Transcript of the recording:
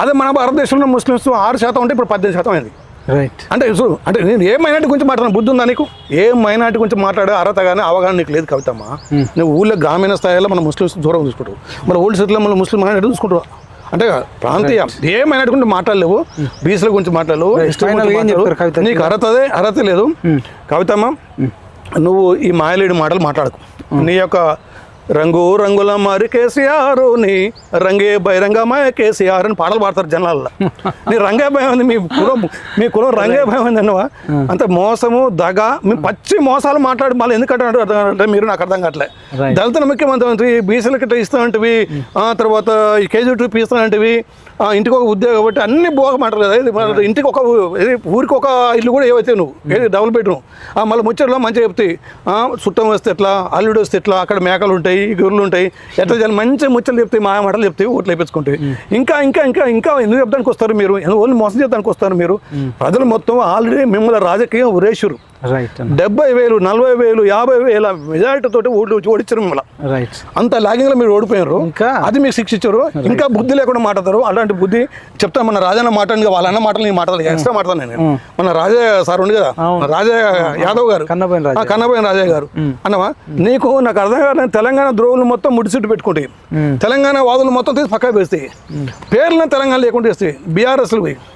అదే మన భారతదేశంలో ముస్లిమ్స్ ఆరు శాతం ఉంటే ఇప్పుడు పద్దెనిమిది శాతం అయింది. రైట్ అంటే చూడు అంటే నేను ఏ మైనార్టీ గురించి మాట్లాడిన? బుద్ధి ఉందా నీకు? ఏ మైనార్టీ గురించి మాట్లాడే అర్హత కానీ అవగాహన నీకు లేదు కవితమ్మా. నువ్వు ఊళ్ళో గ్రామీణ స్థాయిలో మన ముస్లిమ్స్ దూరం చూసుకుంటావు. మన ఓల్డ్ సిటీలో మన ముస్లిం మైనార్టీ చూసుకుంటావు. అంటే ప్రాంతీయ ఏ మైనార్టీ గురించి మాట్లాడలేవు? బీసీల గురించి మాట్లాడలేవు? నీకు అర్హతదే అర్హత లేదు. కవితమ్మ నువ్వు ఈ మాయలేడి మాటలు మాట్లాడకు. నీ యొక్క రంగు రంగుల మరి కేసీఆర్ నీ రంగే బహిరంగమాయ కేసీఆర్ అని పాటలు పాడతారు జనాల్లో. నీ రంగే భయం ఉంది మీ కులం మీ కులం రంగే భయం ఉంది అన్నవా? అంత మోసము దగ మీ పచ్చి మోసాలు మాట్లాడి మళ్ళీ ఎందుకంటే అంటే మీరు నాకు అర్థం కావట్లే. దళితుల ముఖ్యమంత్రి బీసీలకి ఆ తర్వాత ఈ కేజీ టూ ఇస్తానంటివి ఆ, ఇంటికి ఒక ఉద్యోగం కాబట్టి అన్ని బోగ మాటలు కదా ఇది మన ఇంటికి ఒక ఊరికి ఒక ఇల్లు కూడా ఏవైతే నువ్వు ఏది డబుల్ బెడ్రూమ్ ఆ మళ్ళీ ముచ్చట్లో మంచిగా చెప్తాయి ఆ, చుట్టం వస్తే ఎట్లా అల్లుడు వస్తే ఎట్లా అక్కడ మేకలు ఉంటాయి గొర్రెలు ఉంటాయి. ఎట్లా చేయాలి? మంచి ముచ్చట్లు చెప్తాయి మాయ మాటలు చెప్తాయి ఓట్లు వేపించుకుంటాయి ఇంకా ఇంకా ఇంకా ఇంకా ఎందుకు చెప్పడానికి వస్తారు మీరు? ఓన్లీ మోసం చేయడానికి వస్తారు మీరు? ప్రజలు మొత్తం ఆల్రెడీ మిమ్మల్ని రాజకీయం ఉరేషురు రైట్ డెబ్బై వేలు నలభై వేలు యాభై వేల మెజారిటీ తోటి ఓడి ఓడించారు మిమ్మల్ని. రైట్ అంత లాగింగ్లో మీరు ఓడిపోయారు ఇంకా? అది మీకు శిక్ష ఇచ్చారు ఇంకా బుద్ధి లేకుండా మాట్లాడతారు. అలాంటి బుద్ధి చెప్తాను. మన రాజన్న మాట్లాడి వాళ్ళ అన్న మాటలు నీ మాటలు ఎక్స్ట్రా మాట్లాడతాను నేను. మన రాజా సార్ ఉంది కదా. రాజా యాదవ్ గారు. కన్నబోయిన రాజా. ఆ, కన్నబోయిన రాజా గారు. అన్నవా నీకు నాకు అర్థం కాదు తెలంగాణ ద్రోవులు మొత్తం ముడిసిట్టు పెట్టుకుంటాయి. తెలంగాణ వాదులు మొత్తం తీసి పక్కకు వేస్తాయి. పేర్లను తెలంగాణ లేకుండా వేస్తాయి. బీఆర్ఎస్లు